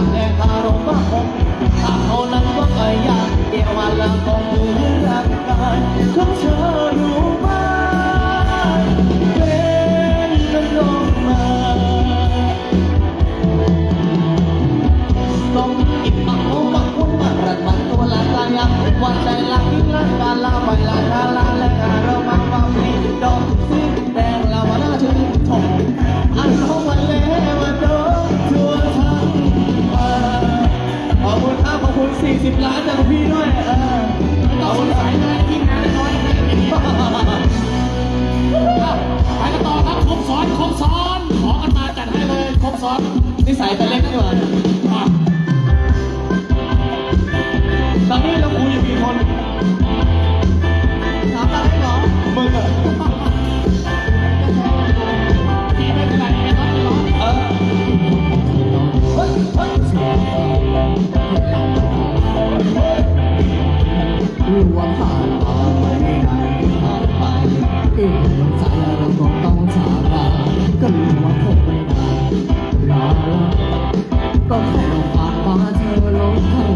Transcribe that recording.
ตั้งแารมณ์ว่างถ้าเขานั้นก็ไปยากเดีวันละคงดูร่างกายขงเธออยู่บ้าเป็นน้นมมาต้องกินปักโบักพุ่งมรัดันตัวละตาวันใจลักยิ่งลักกาลาไปลักลาลาและการ 40 ล้านจากพี่ด้วย เออไม่ต้องสาสัยเลยที่งานน้อยไปต่อครับครบซ้อนครบซ้อน ขอกันมาจัดให้เลยครบซ้อนนิสัยแต่เล็กดีกว่า alone.